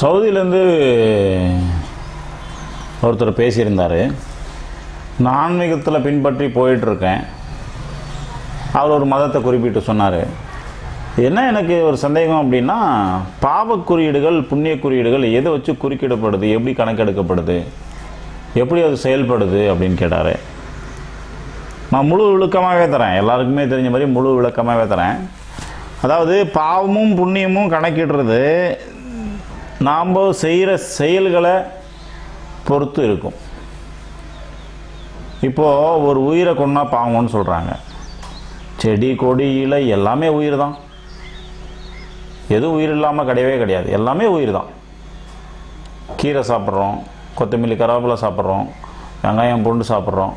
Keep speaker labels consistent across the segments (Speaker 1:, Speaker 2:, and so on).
Speaker 1: சவுதியிலேருந்து ஒருத்தர் பேசியிருந்தார். நான் ஆன்மீகத்தில் பின்பற்றி போயிட்டுருக்கேன். அவர் ஒரு மதத்தை குறிப்பிட்டு சொன்னார். என்ன எனக்கு ஒரு சந்தேகம் அப்படின்னா பாவக் குறியீடுகள் புண்ணிய குறியீடுகள் எதை வச்சு குறுக்கிடப்படுது எப்படி கணக்கெடுக்கப்படுது எப்படி அது செயல்படுது அப்படின்னு கேட்டார். நான் முழு விளக்கமாகவே தரேன். எல்லாருக்குமே தெரிஞ்ச மாதிரி முழு விளக்கமாகவே தரேன். அதாவது பாவமும் புண்ணியமும் கணக்கிடுறது நாம் செய்கிற செயல்களை பொறுத்து இருக்கும். இப்போது ஒரு உயிரை கொண்டா பாவம்னு சொல்கிறாங்க செடி கொடி இலை எல்லாமே உயிர் தான் எதுவும் உயிர் இல்லாமல் கிடையவே கிடையாது. எல்லாமே உயிர் தான் கீரை சாப்பிட்றோம் கொத்தமல்லி கருவேப்பிலை சாப்பிட்றோம் வெங்காயம் பூண்டு சாப்பிட்றோம்.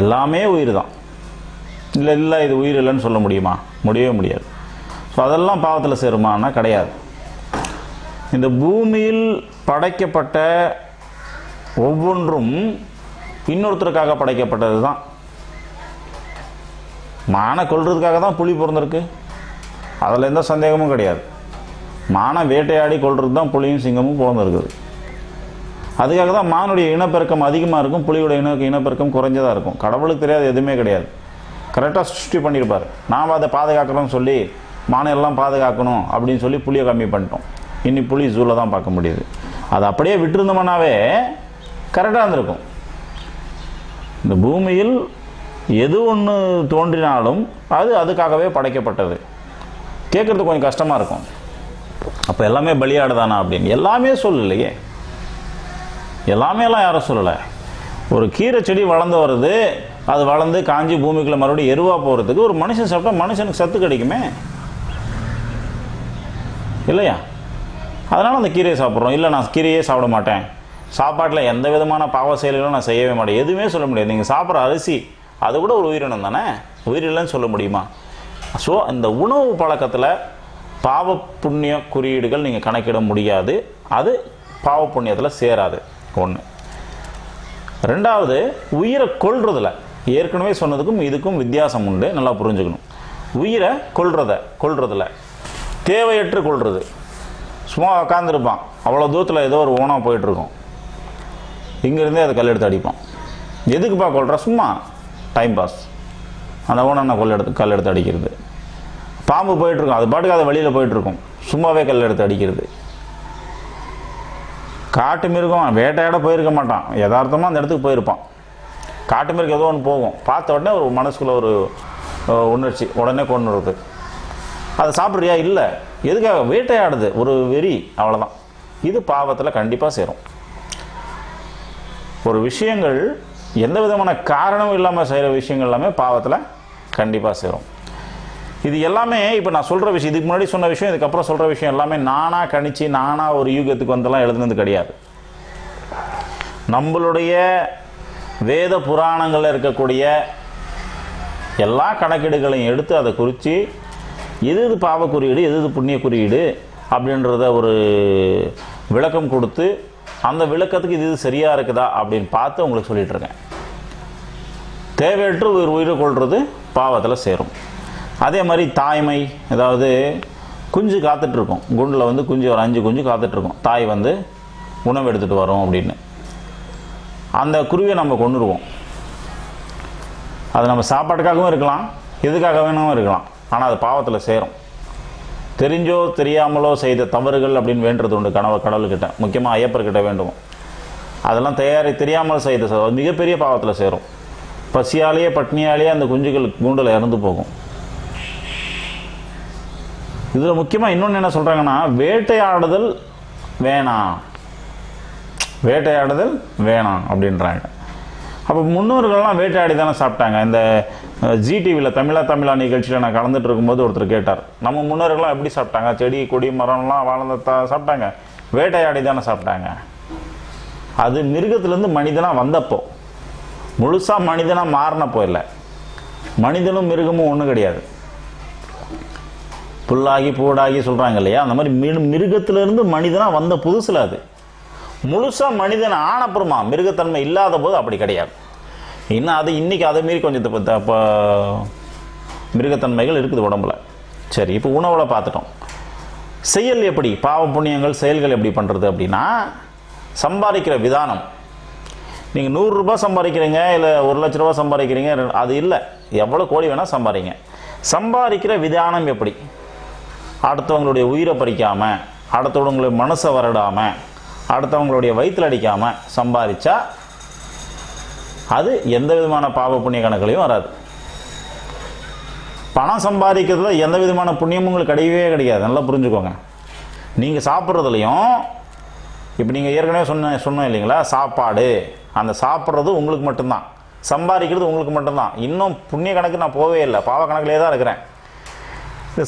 Speaker 1: எல்லாமே உயிர் தான் இல்லை இல்லை இது உயிர் இல்லைன்னு சொல்ல முடியுமா? முடியவே முடியாது. ஸோ அதெல்லாம் பாவத்தில் சேருமானா கிடையாது. இந்த பூமியில் படைக்கப்பட்ட ஒவ்வொன்றும் இன்னொருத்தருக்காக படைக்கப்பட்டது தான் மானை கொள்றதுக்காக தான் புலி பிறந்திருக்கு. அதில் எந்த சந்தேகமும் கிடையாது. மானை வேட்டையாடி கொள்றது தான் புலியும் சிங்கமும் பிறந்திருக்குது. அதுக்காக தான் மானுடைய இனப்பெருக்கம் அதிகமாக இருக்கும் புலியோட இன இனப்பெருக்கம் குறைஞ்சதாக இருக்கும். கடவுளுக்கு தெரியாது எதுவுமே கிடையாது. கரெக்டாக சிருஷ்டி பண்ணியிருப்பார் நாம் அதை பாதுகாக்கிறோம்னு சொல்லி மானை எல்லாம் பாதுகாக்கணும் அப்படின்னு சொல்லி புளியை கம்மி பண்ணிட்டோம். இனி புலி ஜூவில் தான் பார்க்க முடியுது. அதை அப்படியே விட்டுருந்தோம்னாவே கரெக்டாக இருந்திருக்கும். இந்த பூமியில் எது ஒன்று தோன்றினாலும் அது அதுக்காகவே படைக்கப்பட்டது. கேட்குறது கொஞ்சம் கஷ்டமாக இருக்கும். அப்போ எல்லாமே பலியாடுதானா அப்படின்னு. எல்லாமே சொல்லலையே. எல்லாமே எல்லாம் யாரும் சொல்லலை. ஒரு கீரை செடி வளர்ந்து வருது. அது வளர்ந்து காஞ்சி பூமிக்குள்ள மறுபடியும் எருவாக போகிறதுக்கு ஒரு மனுஷன் சாப்பிட்டா மனுஷனுக்கு சத்து கிடைக்குமே. இல்லையா? அதனால் அந்த கீரையை சாப்பிட்றோம். இல்லை நான் கீரையே சாப்பிட மாட்டேன். சாப்பாட்டில் எந்த விதமான பாவ செயல்களும் நான் செய்யவே மாட்டேன். எதுவுமே சொல்ல முடியாது. நீங்கள் சாப்பிட்ற அரிசி அது கூட ஒரு உயிரினம் தானே? உயிரில்லைன்னு சொல்ல முடியுமா? ஸோ இந்த உணவு பழக்கத்தில் பாவ புண்ணிய குறியீடுகள் நீங்கள் கணக்கிட முடியாது. அது பாவ புண்ணியத்தில் சேராது. ஒன்று ரெண்டாவது உயிரை கொல்றதுல ஏற்கனவே சொன்னதுக்கும் இதுக்கும் வித்தியாசம் உண்டு. நல்லா புரிஞ்சுக்கணும். உயிரை கொள்றத கொள்றதில் தேவையற்று கொள்வது சும்மா உக்காந்துருப்பான். அவ்வளோ தூரத்தில் ஏதோ ஒரு ஓனாக போயிட்டுருக்கும். இங்கேருந்தே அதை கல் எடுத்து அடிப்பான். எதுக்குப்பா கொள்கிற சும்மா. டைம் பாஸ் அந்த ஓனை கொல் எடுத்து கல் எடுத்து அடிக்கிறது. பாம்பு போயிட்டுருக்கும். அது பாட்டுக்கு அதை வெளியில் போயிட்டுருக்கும். சும்மாவே கல் எடுத்து அடிக்கிறது. காட்டு மிருகம் வேட்டையாட போயிருக்க மாட்டான். யதார்த்தமாக அந்த இடத்துக்கு போயிருப்பான். காட்டு மிருகம் ஏதோ ஒன்று போகும். பார்த்த உடனே ஒரு மனசுக்குள்ள ஒரு உணர்ச்சி. உடனே கொண்டு வருது அதை சாப்பிட்றியா? இல்லை. எதுக்காக? வேட்டையாடுது. ஒரு வெறி அவ்வளோதான் இது பாவத்தில் கண்டிப்பாக சேரும். ஒரு விஷயங்கள் எந்த விதமான காரணமும் இல்லாமல் செய்கிற விஷயங்கள் எல்லாமே பாவத்தில் கண்டிப்பாக சேரும். இது எல்லாமே இப்போ நான் சொல்கிற விஷயம் இதுக்கு முன்னாடி சொன்ன விஷயம் இதுக்கப்புறம் சொல்கிற விஷயம் எல்லாமே நானாக கணிச்சு நானாக ஒரு யூகத்துக்கு வந்தெல்லாம் எழுதுனது கிடையாது. நம்மளுடைய வேத புராணங்களில் இருக்கக்கூடிய எல்லா கணக்கீடுகளையும் எடுத்து அதை குறித்து எது எது பாவ குறியீடு எது எது புண்ணிய குறியீடு அப்படின்றத ஒரு விளக்கம் கொடுத்து அந்த விளக்கத்துக்கு இது இது சரியாக இருக்குதா அப்படின்னு பார்த்து உங்களுக்கு சொல்லிகிட்ருக்கேன் தேவையற்று உயிர் உயிரை கொள்வது பாவத்தில் சேரும். அதே மாதிரி தாய்மை அதாவது குஞ்சு காத்துட்ருக்கும். குண்டில் வந்து குஞ்சு ஒரு அஞ்சு குஞ்சு காத்துட்ருக்கோம். தாய் வந்து உணவு எடுத்துகிட்டு வரும் அப்படின்னு. அந்த குருவியை நம்ம கொண்டுருவோம் அது நம்ம சாப்பாட்டுக்காகவும் இருக்கலாம் எதுக்காக வேணும் இருக்கலாம். ஆனால் அது பாவத்தில் சேரும். தெரிஞ்சோ தெரியாமலோ செய்த தவறுகள் அப்படின்னு வேண்டுறது உண்டு கனவு கடவுள்கிட்ட. முக்கியமாக ஐயப்பர்கிட்ட வேண்டுவோம். அதெல்லாம் தயாரி தெரியாமல் செய்த மிகப்பெரிய பாவத்தில் சேரும். பசியாலேயே பட்னியாலேயே அந்த குஞ்சுகள் கூண்டில் இறந்து போகும். இதில் முக்கியமாக இன்னொன்று என்ன சொல்கிறாங்கன்னா வேட்டையாடுதல் வேணாம் வேட்டையாடுதல் வேணாம் அப்படின்றாங்க. அப்போ முன்னோர்கள்லாம் வேட்டையாடி தானே சாப்பிட்டாங்க. இந்த ஜி டிவியில் தமிழா தமிழா நிகழ்ச்சியில் நான் கலந்துட்டு இருக்கும்போது ஒருத்தர் கேட்டார் நம்ம முன்னோர்கள்லாம் எப்படி சாப்பிட்டாங்க? செடி கொடி மரம்லாம் வாழ்ந்த சாப்பிட்டாங்க? வேட்டையாடி தானே சாப்பிட்டாங்க? அது மிருகத்திலேருந்து மனிதனாக வந்தப்போ முழுசாக மனிதனாக மாறினப்போ இல்லை. மனிதனும் மிருகமும் ஒன்றும் கிடையாது. புல்லாகி பூடாகி சொல்கிறாங்க இல்லையா? அந்த மாதிரி மிரு மிருகத்திலிருந்து மனிதனாக வந்த புதுசில் அது. முழுசாக மனிதன் ஆனப்புறமா மிருகத்தன்மை இல்லாத போது அப்படி கிடையாது. இன்னும் அது இன்னைக்கு அதை மீறி கொஞ்சம் தப்பு- மிருகத்தன்மைகள் இருக்குது உடம்புல. சரி இப்போ உணவில் பார்த்துட்டோம். செயல் எப்படி? பாவ புண்ணியங்கள் செயல்கள் எப்படி பண்ணுறது அப்படின்னா சம்பாதிக்கிற விதானம். நீங்கள் நூறுரூபா சம்பாதிக்கிறீங்க இல்லை ஒரு லட்ச ரூபா சம்பாதிக்கிறீங்க அது இல்லை. எவ்வளோ கோடி வேணால் சம்பாதிங்க. சம்பாதிக்கிற விதானம் எப்படி? அடுத்தவங்களுடைய உயிரை பறிக்காமல் அடுத்தவங்களுடைய மனசை வருடாமல் அடுத்தவங்களுடைய வயிற்றில் அடிக்காமல் சம்பாதிச்சா அது எந்த விதமான பாவ புண்ணிய கணக்குலையும் வராது. பணம் சம்பாதிக்கிறதுல எந்த விதமான புண்ணியமும் உங்களுக்கு கிடையவே கிடையாது. நல்லா புரிஞ்சுக்கோங்க. நீங்கள் சாப்பிட்றதுலையும் இப்போ நீங்கள் ஏற்கனவே சொன்ன சொன்னோம் இல்லைங்களா? சாப்பாடு. அந்த சாப்பிட்றது உங்களுக்கு மட்டும்தான். சம்பாதிக்கிறது உங்களுக்கு மட்டும்தான். இன்னும் புண்ணிய கணக்கு நான் போகவே இல்லை. பாவ கணக்கிலே தான் இருக்கிறேன்.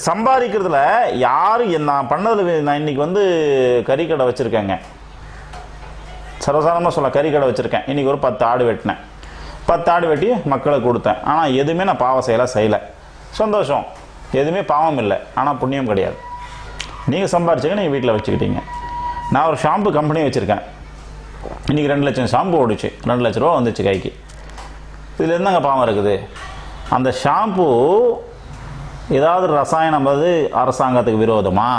Speaker 1: சம்பாதிக்கிறதுல யார் நான் பண்ணதில் நான் இன்னைக்கு வந்து கறிக்கடை வச்சுருக்கேங்க. சர்வசாதாரணமாக சொல்ல கறிக்கடை வச்சுருக்கேன். இன்றைக்கி ஒரு பத்து ஆடு வெட்டினேன். பத்து ஆடு வெட்டி மக்களுக்கு கொடுத்தேன். ஆனால் எதுவுமே நான் பாவம் செய்யலை செய்யலை. சந்தோஷம். எதுவுமே பாவம் இல்லை. ஆனால் புண்ணியம் கிடையாது. நீங்கள் சம்பாரிச்சிங்க நீங்கள் வீட்டில் வச்சுக்கிட்டீங்க. நான் ஒரு ஷாம்பு கம்பெனி வச்சுருக்கேன். இன்றைக்கி ரெண்டு லட்சம் ஷாம்பு ஓடிச்சு. ரெண்டு லட்ச ரூபா வந்துச்சு கைக்கு. இதில் என்னங்க பாவம் இருக்குது? அந்த ஷாம்பு ஏதாவது ரசாயனம் வந்து அரசாங்கத்துக்கு விரோதமா?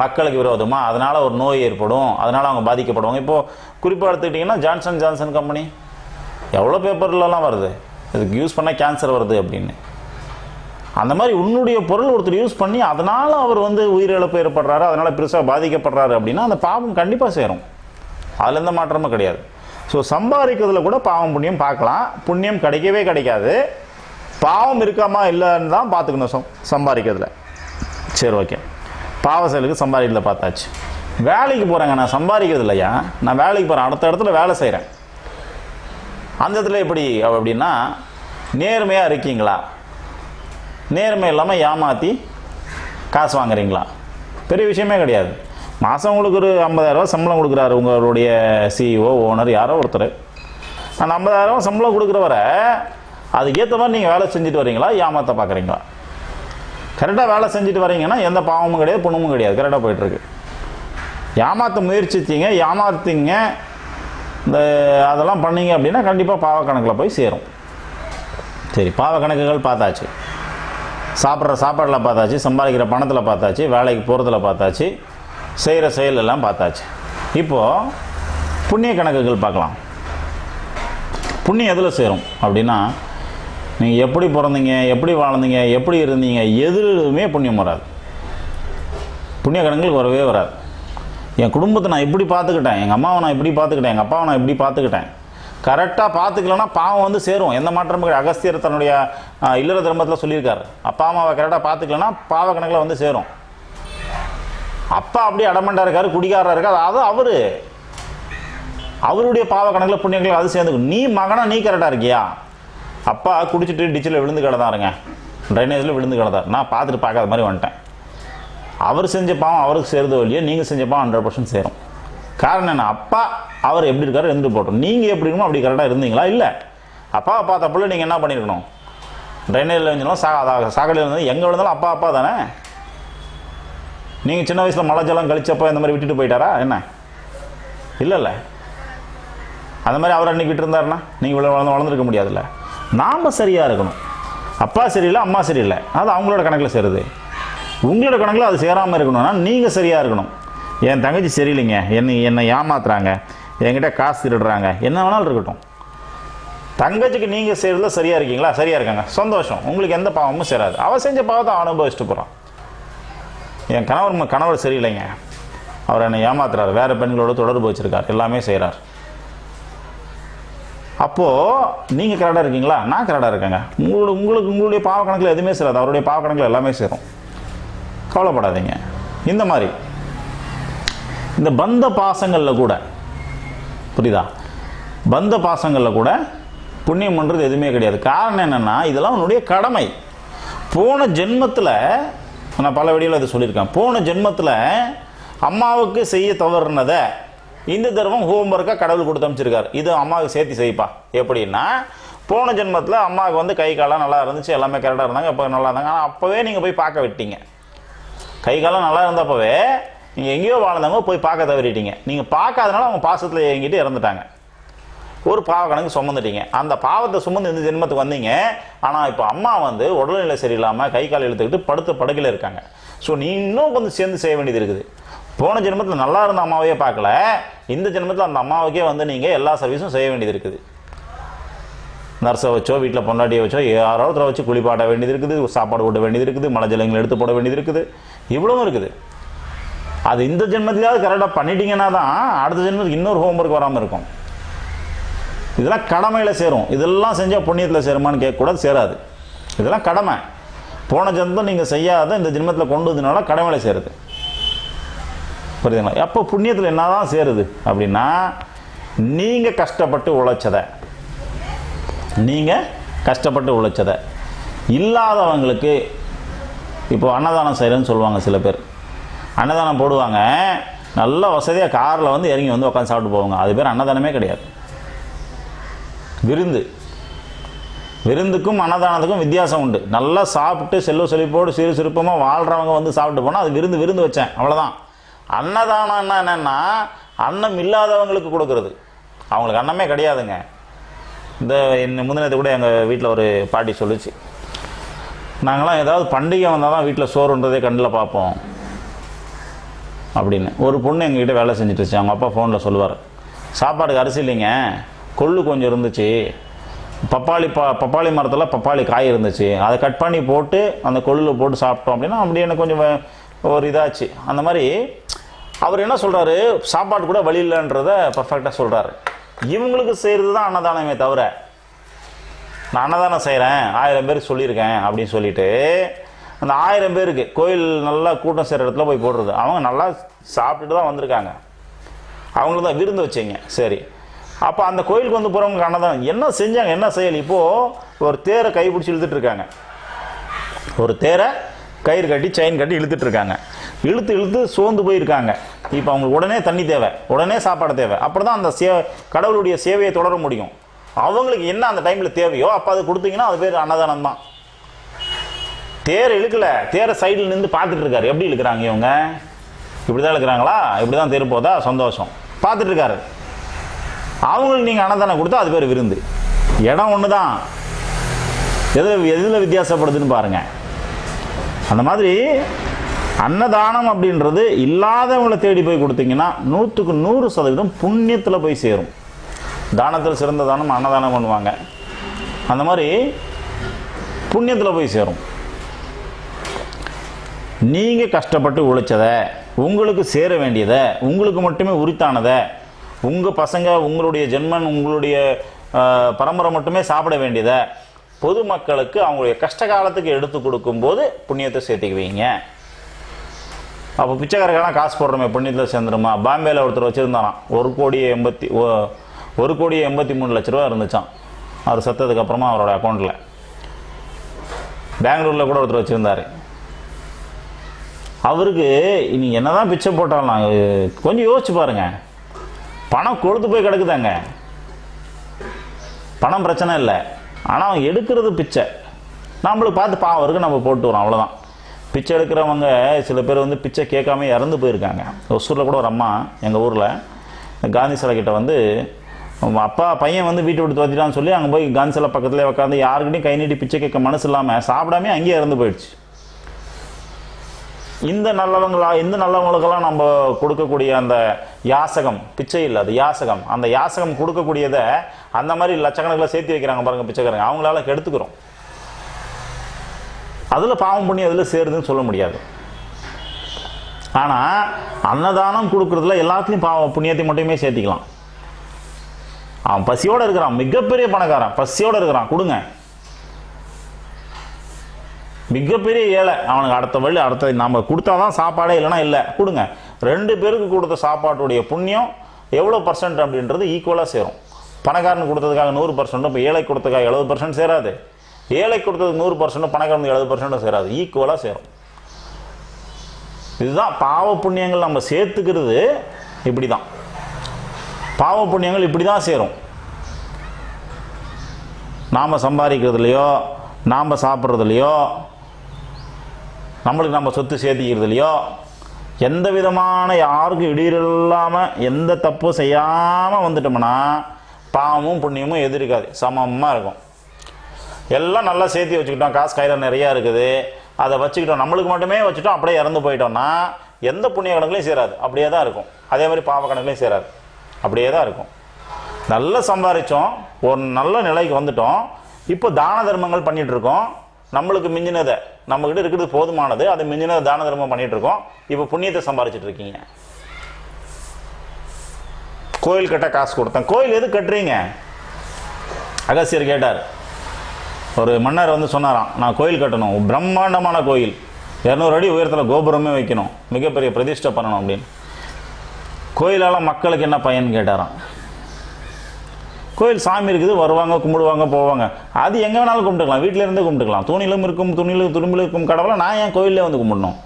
Speaker 1: மக்களுக்கு விரோதமா? அதனால் ஒரு நோய் ஏற்படும். அதனால் அவங்க பாதிக்கப்படுவாங்க. இப்போது குறிப்பாக எடுத்துக்கிட்டிங்கன்னா ஜான்சன் ஜான்சன் கம்பெனி எவ்வளோ பேப்பர்லலாம் வருது? இதுக்கு யூஸ் பண்ணால் கேன்சர் வருது அப்படின்னு. அந்த மாதிரி உன்னுடைய பொருள் ஒருத்தர் யூஸ் பண்ணி அதனால் அவர் வந்து உயிரிழப்பு ஏற்படுறாரு அதனால் பெருசாக பாதிக்கப்படுறாரு அப்படின்னா அந்த பாவம் கண்டிப்பாக சேரும். அதில் எந்த மாற்றமும் கிடையாது. ஸோ சம்பாதிக்கிறதுல கூட பாவம் புண்ணியம் பார்க்கலாம். புண்ணியம் கிடைக்கவே கிடைக்காது. பாவம் இருக்காமா இல்லைன்னு தான் பார்த்துக்கணும் சம் சம்பாதிக்கிறதுல. சரி ஓகே பாவ செயலுக்கு சம்பாதிக்கிறதுல பார்த்தாச்சு. வேலைக்கு போகிறேங்க நான் சம்பாதிக்கிறது இல்லையா? நான் வேலைக்கு போகிறேன் அடுத்த இடத்துல வேலை செய்கிறேன் அந்த இடத்துல எப்படி அப்படின்னா நேர்மையாக இருக்கீங்களா? நேர்மை இல்லாமல் ஏமாற்றி காசு வாங்குறீங்களா? பெரிய விஷயமே கிடையாது. மாதம் உங்களுக்கு ஒரு ஐம்பதாயிரரூவா சம்பளம் கொடுக்குறாரு உங்களுடைய சிஇஓ ஓனர் யாரோ ஒருத்தர். அந்த ஐம்பதாயிரரூவா சம்பளம் கொடுக்குறவரை அதுக்கேற்ற மாதிரி நீங்கள் வேலை செஞ்சுட்டு வரீங்களா? ஏமாற்ற பார்க்குறீங்களா கரெக்டாக வேலை செஞ்சுட்டு வரீங்கன்னா எந்த பாவமும் கிடையாது புண்ணியமும் கிடையாது. கரெக்டாக போயிட்டுருக்கு ஏமாற்ற முயற்சித்தீங்க ஏமாத்திங்க இந்த அதெல்லாம் பண்ணீங்க அப்படின்னா கண்டிப்பாக பாவக்கணக்கில் போய் சேரும். சரி பாவ கணக்குகள் பார்த்தாச்சு. சாப்பிட்ற சாப்பாடில் பார்த்தாச்சு சம்பாதிக்கிற பணத்தில் பார்த்தாச்சு வேலைக்கு போகிறதுல பார்த்தாச்சு செய்கிற செயல் எல்லாம் பார்த்தாச்சு. இப்போது புண்ணிய கணக்குகள் பார்க்கலாம். புண்ணியம் எதில் சேரும் அப்படின்னா நீங்கள் எப்படி பிறந்தீங்க எப்படி வாழ்ந்தீங்க எப்படி இருந்தீங்க எதுலுமே புண்ணியம் வராது. புண்ணிய கணக்குகள் வரவே வராது. என் குடும்பத்தை நான் இப்படி பார்த்துக்கிட்டேன். எங்கள் அம்மாவை நான் இப்படி பார்த்துக்கிட்டேன். எங்கள் அப்பாவை நான் இப்படி பார்த்துக்கிட்டேன். கரெக்டாக பார்த்துக்கலன்னா பாவம் வந்து சேரும். எந்த மாற்றமும் கிடையாது. அகஸ்தியர் தன்னுடைய இல்லற தர்மத்தில் சொல்லியிருக்காரு. அப்பா அம்மாவை கரெக்டாக பார்த்துக்கலன்னா பாவ கணக்கில் வந்து சேரும். அப்பா அப்படியே அடமண்டாக இருக்காரு குடிகாரா இருக்காரு. அது அவர். அவருடைய பாவ கணக்கில் புண்ணியங்கள் அது சேர்ந்துக்கும். நீ மகனாக நீ கரெக்டாக இருக்கியா? அப்பா குடிச்சிட்டு டிச்சில் விழுந்து கிடந்தாருங்க. ட்ரைனேஜில் விழுந்து கிடந்தார். நான் பார்த்துட்டு பார்க்காத மாதிரி வந்துட்டேன். அவர் செஞ்ச பாவம் அவருக்கு சேருதோ இல்லையோ நீங்கள் செஞ்ச பாவம் ஹண்ட்ரட் பர்சன்ட் சேரும். காரணம் என்ன அப்பா அவர் எப்படி இருக்காரு இருந்துட்டு போட்டோம். நீங்கள் எப்படி இருக்கணும் அப்படி கரெக்டாக இருந்தீங்களா? இல்லை. அப்பாவை பார்த்தப்பல நீங்கள் என்ன பண்ணியிருக்கணும் ட்ரைனேஜில் இருந்தாலும் சா சாக்கடையில் இருந்தாலும் எங்கே விழுந்தாலும் அப்பா அப்பா தானே? நீங்கள் சின்ன வயசில் மழை ஜலம் கழிச்சப்போ இந்த மாதிரி விட்டுட்டு போயிட்டாரா? என்ன? இல்லைல்ல அந்த மாதிரி அவர் அன்றைக்கி விட்டுருந்தாருன்னா நீங்கள் இவ்வளோ வளர்ந்து வளர்ந்துருக்க முடியாதுல்ல. நாம் சரியாக இருக்கணும். அப்பா சரியில்லை அம்மா சரியில்லை. அது அவங்களோட கணக்கில் சேருது. உங்களோட கணக்கில் அது சேராமல் இருக்கணும்னா நீங்கள் சரியாக இருக்கணும். என் தங்கச்சி சரியில்லைங்க. என்னை என்னை ஏமாத்துறாங்க. என்கிட்ட காசு திருடுறாங்க. என்ன வேணாலும் இருக்கட்டும். தங்கச்சிக்கு நீங்கள் செய்கிறதுல சரியாக இருக்கீங்களா? சரியாக இருக்காங்க. சந்தோஷம். உங்களுக்கு எந்த பாவமும் சேராது. அவள் செஞ்ச பாவத்தை அனுபவிச்சுட்டு போகிறான் என் கணவர் கணவர் சரியில்லைங்க. அவர் என்னை ஏமாத்துறாரு. வேறு பெண்களோட தொடர்பு வச்சிருக்கார். எல்லாமே செய்கிறார் அப்போது நீங்கள் கரெக்டாக இருக்கீங்களா? நான் கரெக்டாக இருக்கேங்க. உங்களோட உங்களுக்கு உங்களுடைய பாவ கணக்கில் எதுவுமே சேராது. அவருடைய பாவ கணக்கில் எல்லாமே சேரும். கவலைப்படாதீங்க. இந்த மாதிரி. இந்த பந்த பாசங்களில் கூட புரியுதா? பந்த பாசங்களில் கூட புண்ணியம் பண்ணுறது எதுவுமே கிடையாது. காரணம் என்னென்னா இதெல்லாம் உன்னுடைய கடமை. போன ஜென்மத்தில் நான் பல வீடியோவில் இதை சொல்லியிருக்கேன். போன ஜென்மத்தில் அம்மாவுக்கு செய்ய தவறுனதை இந்த தர்மம் ஹோம்ஒர்க்காக கடவுள் கொடுத்து அமைச்சிருக்காரு இது அம்மாவுக்கு சேர்த்து செய்ப்பா. எப்படின்னா போன ஜென்மத்தில் அம்மாவுக்கு வந்து கை காலம் நல்லா இருந்துச்சு எல்லாமே கரெக்டாக இருந்தாங்க இப்போ நல்லா இருந்தாங்க. ஆனால் அப்போவே நீங்கள் போய் பார்க்க விட்டீங்க. கை காலம் நல்லா இருந்தப்பவே நீங்கள் எங்கேயோ வாழ்ந்தவங்க போய் பார்க்க தவறிட்டீங்க. நீங்கள் பார்க்காதனால அவங்க பாசத்தில் இயங்கிட்டு இறந்துட்டாங்க. ஒரு பாவ கணக்கு சுமந்துட்டீங்க. அந்த பாவத்தை சுமந்து இந்த ஜென்மத்துக்கு வந்தீங்க. ஆனால் இப்போ அம்மா வந்து உடல்நிலை சரியில்லாமல் கை கால் இழுத்துக்கிட்டு படுத்த படுக்கையில் இருக்காங்க. ஸோ நீ இன்னும் கொஞ்சம் சேர்ந்து செய்ய வேண்டியது இருக்குது. போன ஜென்மத்தில் நல்லா இருந்த அம்மாவையே பார்க்கல. இந்த ஜென்மத்தில் அந்த அம்மாவுக்கே வந்து நீங்கள் எல்லா சர்வீஸும் செய்ய வேண்டியது இருக்குது. நர்ஸை வச்சோ வீட்டில் பொண்டாட்டியை வச்சோ யாரோ ஒருத்தரை வச்சு குளிப்பாட்ட வேண்டியது இருக்குது. சாப்பாடு ஊட்ட வேண்டியது இருக்குது. மலை ஜலங்கள் எடுத்து போட வேண்டியது இருக்குது. இவ்வளவும் இருக்குது. அது இந்த ஜென்மத்திலேயாவது கரெக்டாக பண்ணிட்டீங்கன்னா தான் அடுத்த ஜென்மத்துக்கு இன்னொரு ஹோம்ஒர்க் வராமல் இருக்கும். இதெல்லாம் கடமையில் சேரும். இதெல்லாம் செஞ்சால் புண்ணியத்தில் சேருமான்னு கேட்கக்கூடாது சேராது. இதெல்லாம் கடமை. போன ஜென்மம் நீங்கள் செய்யாத இந்த ஜென்மத்தில் கொண்டு வந்ததுனால கடமையில் சேருது. புரியுதுங்களா? அப்போ புண்ணியத்தில் என்னதான் சேருது அப்படின்னா நீங்கள் கஷ்டப்பட்டு உழைச்சதை. நீங்கள் கஷ்டப்பட்டு உழைச்சதை. இல்லாதவங்களுக்கு இப்போ அன்னதானம் செய்கிறேன்னு சொல்லுவாங்க சில பேர். அன்னதானம் போடுவாங்க. நல்ல வசதியாக காரில் வந்து இறங்கி வந்து உட்காந்து சாப்பிட்டு போவாங்க. அது பேர் அன்னதானமே கிடையாது. விருந்து. விருந்துக்கும் அன்னதானத்துக்கும் வித்தியாசம் உண்டு. நல்லா சாப்பிட்டு செல்வ செழிப்போடு சிறு சிறுப்பமாக வாழ்கிறவங்க வந்து சாப்பிட்டு போனால் அது விருந்து விருந்து வச்சேன். அவ்வளோதான் அன்னதானம்னா என்னென்னா அன்னம் இல்லாதவங்களுக்கு கொடுக்கறது. அவங்களுக்கு அன்னமே கிடையாதுங்க. இந்த என் முந்தினத்தை கூட எங்கள் வீட்டில் ஒரு பாட்டி சொல்லுச்சு. நாங்களாம் ஏதாவது பண்டிகை வந்தால் தான் வீட்டில் சோறுன்றதே கண்ணில் பார்ப்போம். அப்படின்னு. ஒரு பொண்ணு எங்ககிட்ட வேலை செஞ்சுட்டுச்சு அவங்க அப்பா ஃபோனில் சொல்லுவார். சாப்பாடுக்கு அரிசி இல்லைங்க. கொள்ளு கொஞ்சம் இருந்துச்சு. பப்பாளி பா பப்பாளி மரத்தில் பப்பாளி காய் இருந்துச்சு. அதை கட் பண்ணி போட்டு அந்த கொள்ளில் போட்டு சாப்பிட்டோம் அப்படின்னா அப்படியே எனக்கு கொஞ்சம் ஒரு இதாச்சு. அந்த மாதிரி அவர் என்ன சொல்கிறாரு சாப்பாடு கூட வழி இல்லைன்றத பர்ஃபெக்டாக சொல்கிறாரு இவங்களுக்கு செய்கிறது தான் அன்னதானமே தவிர நான் அன்னதானம் செய்கிறேன் ஆயிரம் பேருக்கு சொல்லியிருக்கேன் அப்படின்னு சொல்லிட்டு அந்த ஆயிரம் பேருக்கு கோயில் நல்லா கூட்டம் செய்கிற இடத்துல போய் போடுறது. அவங்க நல்லா சாப்பிட்டுட்டு தான் வந்திருக்காங்க. அவங்களுக்கு தான் விருந்து வச்சீங்க. சரி. அப்போ அந்த கோயிலுக்கு வந்து போகிறவங்க அன்னதானம். என்ன செஞ்சாங்க? என்ன செயல் இப்போது ஒரு தேரை கை பிடிச்சி ஒரு தேரை கயிறு கட்டி செயின் கட்டி இழுத்துட்ருக்காங்க இழுத்து இழுத்து சோர்ந்து போயிருக்காங்க. இப்போ அவங்களுக்கு உடனே தண்ணி தேவை. உடனே சாப்பாடு தேவை. அப்படி தான் அந்த சே கடவுளுடைய சேவையை தொடர முடியும். அவங்களுக்கு என்ன அந்த டைமில் தேவையோ அப்போ அது கொடுத்தீங்கன்னா அது பேர் அன்னதானம் தான். தேர் இழுக்கல தேரை சைடில் நின்று பார்த்துட்டு இருக்காரு. எப்படி இழுக்கிறாங்க இவங்க? இப்படி தான் இழுக்கிறாங்களா? இப்படி தான் தேர் போதா? சந்தோஷம். பார்த்துட்டு இருக்காரு. அவங்களுக்கு நீங்கள் அன்னதானம் கொடுத்தா அது பேர் விருந்து. இடம் ஒன்று தான் எதில் எதில் வித்தியாசப்படுதுன்னு பாருங்கள் அந்த மாதிரி அன்னதானம் அப்படின்றது இல்லாதவங்களை தேடி போய் கொடுத்தீங்கன்னா நூற்றுக்கு நூறு சதவீதம் புண்ணியத்தில் போய் சேரும். தானத்தில் சிறந்த தானம் அன்னதானம் பண்ணுவாங்க. அந்த மாதிரி புண்ணியத்தில் போய் சேரும். நீங்கள் கஷ்டப்பட்டு உழைச்சதை உங்களுக்கு சேர வேண்டியதை உங்களுக்கு மட்டுமே உரித்தானதை உங்கள் பசங்க உங்களுடைய ஜென்மன் உங்களுடைய பரம்பரை மட்டுமே சாப்பிட வேண்டியதை பொதுமக்களுக்கு அவங்களுடைய கஷ்ட காலத்துக்கு எடுத்து கொடுக்கும்போது புண்ணியத்தை சேர்த்துக்குவீங்க அப்போ பிச்சைக்காரக்கான காசு போடுறோமே புண்ணியத்தில் சேர்ந்துருமா? பாம்பேல ஒருத்தர் வச்சுருந்தாராம். ஒரு கோடியே எண்பத்தி ஓ ஒரு கோடி எண்பத்தி மூணு லட்ச ரூபா இருந்துச்சான் அவர் செத்ததுக்கு அப்புறமா அவரோட அக்கௌண்ட்டில் பெங்களூரில் கூட ஒருத்தர் வச்சுருந்தாரு. அவருக்கு இனி என்னதான் பிச்சை போட்டாலும் நாங்கள் கொஞ்சம் யோசிச்சு பாருங்க. பணம் கொழுத்து போய் கிடக்குதாங்க. பணம் பிரச்சனை இல்லை. ஆனால் அவன் எடுக்கிறது பிச்சை. நம்மளுக்கு பார்த்து பாவம் இருக்கு நம்ம போட்டு வரோம் அவ்வளோதான் பிச்சை எடுக்கிறவங்க சில பேர் வந்து பிச்சை கேட்காம இறந்து போயிருக்காங்க. ஒசூரில் கூட ஒரு அம்மா எங்கள் ஊரில் காந்தி சிலை கிட்ட வந்து அப்பா பையன் வந்து வீட்டை விட்டு துவத்திட்டான்னு சொல்லி அங்கே போய் காந்தி சிலை உட்காந்து யாருக்கிட்டையும் கை நீட்டி பிச்சை கேட்க மனசு இல்லாமல் சாப்பிடாம அங்கேயே இறந்து போயிடுச்சு. இந்த நல்லவங்களா இந்த நல்லவங்களுக்கெல்லாம் நம்ம கொடுக்கக்கூடிய அந்த யாசகம் பிச்சை இல்லை அது யாசகம். அந்த யாசகம் கொடுக்கக்கூடியதை அந்த மாதிரி லட்சக்கணக்கில் சேர்த்து வைக்கிறாங்க பாருங்கள் பிச்சைக்காரங்க. அவங்களால எடுத்துக்கிறோம் அதில் பாவம் பண்ணி அதில் சேருதுன்னு சொல்ல முடியாது. ஆனால் அன்னதானம் கொடுக்குறதுல எல்லாத்துலேயும் பாவம் புண்ணியத்தை மட்டுமே சேர்த்திக்கலாம். அவன் பசியோடு இருக்கிறான் மிகப்பெரிய பணக்காரன் பசியோடு இருக்கிறான். கொடுங்க. மிகப்பெரிய ஏழை. அவனுக்கு அடுத்த வழி அடுத்த நம்ம கொடுத்தாதான் சாப்பாடே இல்லைன்னா இல்லை. கொடுங்க. ரெண்டு பேருக்கு கொடுத்த சாப்பாட்டுடைய புண்ணியம் எவ்வளோ பர்சன்ட் அப்படின்றது ஈக்குவலாக சேரும். பணக்காரன் கொடுத்ததுக்காக நூறு பர்சன்ட்டும் இப்போ ஏழை கொடுத்ததுக்காக எழுபது பர்சன்ட் சேராது. ஏழை கொடுத்தது நூறு பர்சன்ட்டும் பணக்காரனுக்கு எழுபது பர்சன்ட்டும் சேராது. ஈக்குவலாக சேரும். இதுதான் பாவ புண்ணியங்கள் நம்ம சேர்த்துக்கிறது இப்படி தான் பாவ புண்ணியங்கள் இப்படி தான் சேரும். நாம் சம்பாதிக்கிறதுலையோ நாம் சாப்பிட்றதுலையோ நம்மளுக்கு நம்ம சொத்து சேர்த்திக்கிறதுலையோ எந்த விதமான யாருக்கும் இடையூறு இல்லாமல் எந்த தப்பும் செய்யாமல் வந்துட்டோம்னா பாவமும் புண்ணியமும் எது இருக்காது சமமாக இருக்கும். எல்லாம் நல்லா சேர்த்து வச்சுக்கிட்டோம். காசு கையில் நிறையா இருக்குது. அதை வச்சுக்கிட்டோம். நம்மளுக்கு மட்டுமே வச்சுட்டோம். அப்படியே இறந்து போயிட்டோம்னா எந்த புண்ணிய கணக்குலையும் சேராது. அப்படியே தான் இருக்கும். அதே மாதிரி பாவ கணக்குலையும் சேராது. அப்படியே தான் இருக்கும். நல்லா சம்பாரிச்சோம் ஒரு நல்ல நிலைக்கு வந்துட்டோம். இப்போ தான தர்மங்கள் பண்ணிட்டு இருக்கோம் நம்மளுக்கு மிஞ்சினதை நம்மக்கிட்ட இருக்கிறது போதுமானது அதை மிஞ்சினதை தான தர்மம் பண்ணிட்டு இருக்கோம் இப்போ புண்ணியத்தை சம்பாரிச்சிட்டு இருக்கீங்க கோயில் கட்ட காசு கொடுத்தேன். கோயில் எது கட்டுறீங்க? அகசியர் கேட்டார். ஒரு மன்னர் வந்து சொன்னாராம் நான் கோயில் கட்டணும். பிரம்மாண்டமான கோயில். இரநூறு அடி உயரத்தில் கோபுரமே வைக்கணும். மிகப்பெரிய பிரதிஷ்டை பண்ணணும் அப்படின்னு. கோயிலால் மக்களுக்கு என்ன பயன் கேட்டாராம்? கோயில் சாமி இருக்குது வருவாங்க கும்பிடுவாங்க போவாங்க. அது எங்கே வேணாலும் கும்பிட்டுக்கலாம். வீட்டில் இருந்தே கும்பிட்டுக்கலாம். துணியிலும் இருக்கும் துணிலும் துரும்பிலும் இருக்கும் கடவுளை நான் ஏன் கோயிலே வந்து கும்பிடணும்?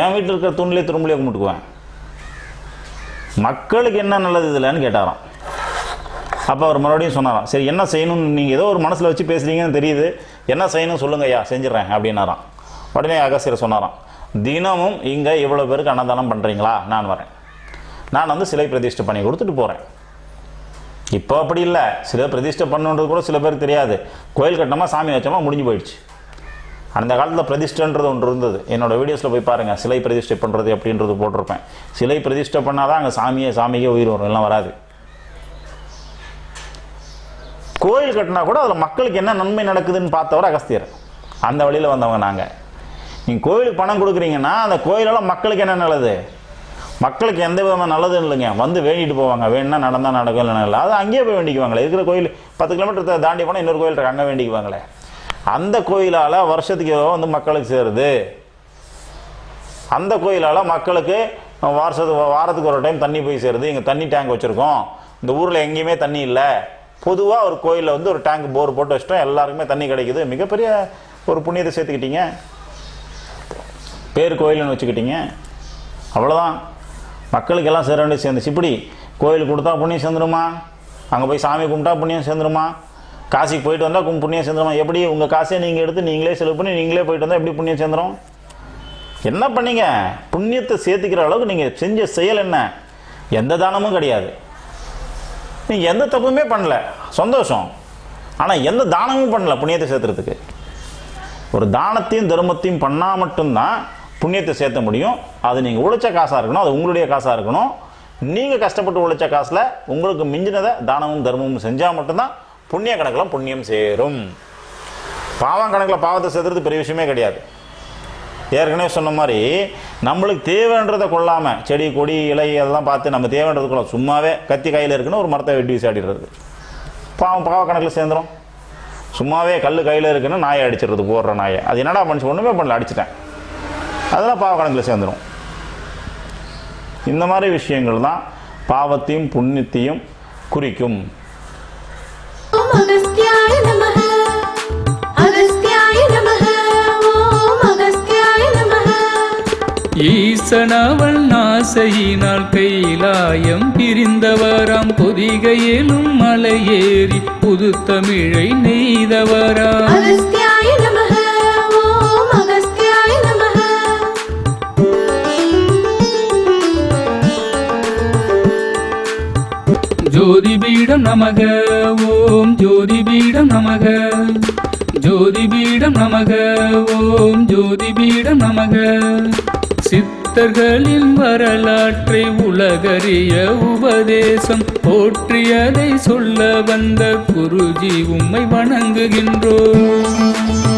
Speaker 1: என் வீட்டில் இருக்கிற துணிலே துரும்பிலே கும்பிட்டுக்குவேன். மக்களுக்கு என்ன நல்லது இதில்னு கேட்டாராம். அப்போ அவர் மறுபடியும் சொன்னாராம் சரி என்ன செய்யணும்னு நீங்கள் ஏதோ ஒரு மனசில் வச்சு பேசுகிறீங்கன்னு தெரியுது. என்ன செய்யணும் சொல்லுங்க ஐயா செஞ்சிடறேன் அப்படின்னாராம். உடனே அகசியர் சொன்னாராம் தினமும் இங்கே இவ்வளோ பேருக்கு அன்னதானம் பண்ணுறீங்களா நான் வரேன். நான் வந்து சிலை பிரதிஷ்டை பண்ணி கொடுத்துட்டு போகிறேன் இப்போ அப்படி இல்லை. சில பிரதிஷ்டை பண்ணுன்றது கூட சில பேருக்கு தெரியாது. கோயில் கட்டினமா சாமி வச்சோமா முடிஞ்சு போயிடுச்சு. அந்த காலத்தில் பிரதிஷ்டன்றது ஒன்று இருந்தது. என்னோடய வீடியோஸில் போய் பாருங்கள் சிலை பிரதிஷ்டை பண்ணுறது அப்படின்றது போட்டிருப்பேன். சிலை பிரதிஷ்டை பண்ணாதான் அங்கே சாமியே சாமிக்கே உயிர் வரும். எல்லாம் வராது. கோயில் கட்டினா கூட அதில் மக்களுக்கு என்ன நன்மை நடக்குதுன்னு பார்த்தவர் அகஸ்தியர். அந்த வழியில் வந்தவங்க நாங்கள் நீங்கள் கோயிலுக்கு பணம் கொடுக்குறீங்கன்னா அந்த கோயிலால் மக்களுக்கு என்ன நல்லது? மக்களுக்கு எந்த விதமான நல்லதும் இல்லைங்க. வந்து வேண்டிட்டு போவாங்க. வேணும்னா நடந்தால் நடக்கும் இல்லைன்னா இல்லை. அது அங்கேயே போய் வேண்டிக்குவாங்களே. இருக்கிற கோயில் பத்து கிலோமீட்டர் தாண்டி போனால் இன்னொரு கோயில் இருக்கு அங்கே வேண்டிக்குவாங்களே. அந்த கோயிலால் வருஷத்துக்கு எவ்வளோ வந்து மக்களுக்கு சேருது. அந்த கோயிலால் மக்களுக்கு வருஷத்துக்கு வாரத்துக்கு ஒரு டைம் தண்ணி போய் சேருது. இங்கே தண்ணி டேங்க் வச்சுருக்கோம். இந்த ஊரில் எங்கேயுமே தண்ணி இல்லை. பொதுவாக ஒரு கோயிலில் வந்து ஒரு டேங்க் போர் போட்டு வச்சிட்டோம். எல்லாருக்குமே தண்ணி கிடைக்குது. மிகப்பெரிய ஒரு புண்ணியத்தை சேர்த்துக்கிட்டீங்க. பேர் கோயில்னு வச்சுக்கிட்டீங்க. அவ்வளோதான் மக்களுக்கெல்லாம் சேர வேண்டிய சேர்ந்துச்சு இப்படி கோயில் கொடுத்தா புண்ணியம் சேர்ந்துருமா? அங்கே போய் சாமி கும்பிட்டா புண்ணியம் சேர்ந்துருமா? காசிக்கு போயிட்டு வந்தால் கும் புண்ணியம் சேர்ந்துருமா? எப்படி உங்கள் காசை நீங்கள் எடுத்து நீங்களே செலவு பண்ணி நீங்களே போயிட்டு வந்தால் எப்படி புண்ணியம் சேர்ந்துரும்? என்ன பண்ணீங்க? புண்ணியத்தை சேர்த்துக்கிற அளவுக்கு நீங்கள் செஞ்ச செயல் என்ன? எந்த தானமும் கிடையாது. நீங்கள் எந்த தப்புமே பண்ணல. சந்தோஷம். ஆனால் எந்த தானமும் பண்ணல புண்ணியத்தை சேர்த்துறதுக்கு. ஒரு தானத்தையும் தர்மத்தையும் பண்ணால் மட்டும்தான் புண்ணியத்தை சேர்த்த முடியும். அது நீங்கள் உழைச்ச காசாக இருக்கணும் அது உங்களுடைய காசாக இருக்கணும். நீங்கள் கஷ்டப்பட்டு உழைச்ச காசில் உங்களுக்கு மிஞ்சினதை தானமும் தர்மமும் செஞ்சால் மட்டும்தான் புண்ணிய கணக்கில் புண்ணியம் சேரும். பாவம் கணக்கில் பாவத்தை சேர்த்துறது பெரிய விஷயமே கிடையாது. ஏற்கனவே சொன்ன மாதிரி நம்மளுக்கு தேவைன்றதை கொள்ளாமல் செடி கொடி இலை அதெல்லாம் பார்த்து நம்ம தேவைன்றது கொள்ள சும்மாவே கத்தி கையில் இருக்குன்னு ஒரு மரத்தை வெட்டி வீசாடிடுறது பாவம் பாவ கணக்கில் சேர்ந்துரும். சும்மாவே கல் கையில் இருக்குன்னு நாயை அடிச்சிடுறது போடுற நாயை. அது என்னடா மனுஷன் ஒன்றுமே பண்ணல அடிச்சிட்டேன். அதெல்லாம் பாவ கணக்கில் சேர்ந்துடும் இந்த மாதிரி விஷயங்கள் தான் பாவத்தையும் புண்ணியத்தையும் குறிக்கும்.
Speaker 2: ஈசனவள் நாசையினால் கைலாயம் பிரிந்தவராம். பொதிகையிலும் மலையேறி புது தமிழை நெய்தவராம். நமக. ஓம் ஜோதிபீடம் நமக. ஜோதிபீடம் நமக. ஓம் ஜோதிபீடம் நமக. சித்தர்களின் வரலாற்றை உலகறிய உபதேசம் போற்றியதை சொல்ல வந்த குருஜி உம்மை வணங்குகின்றோம்.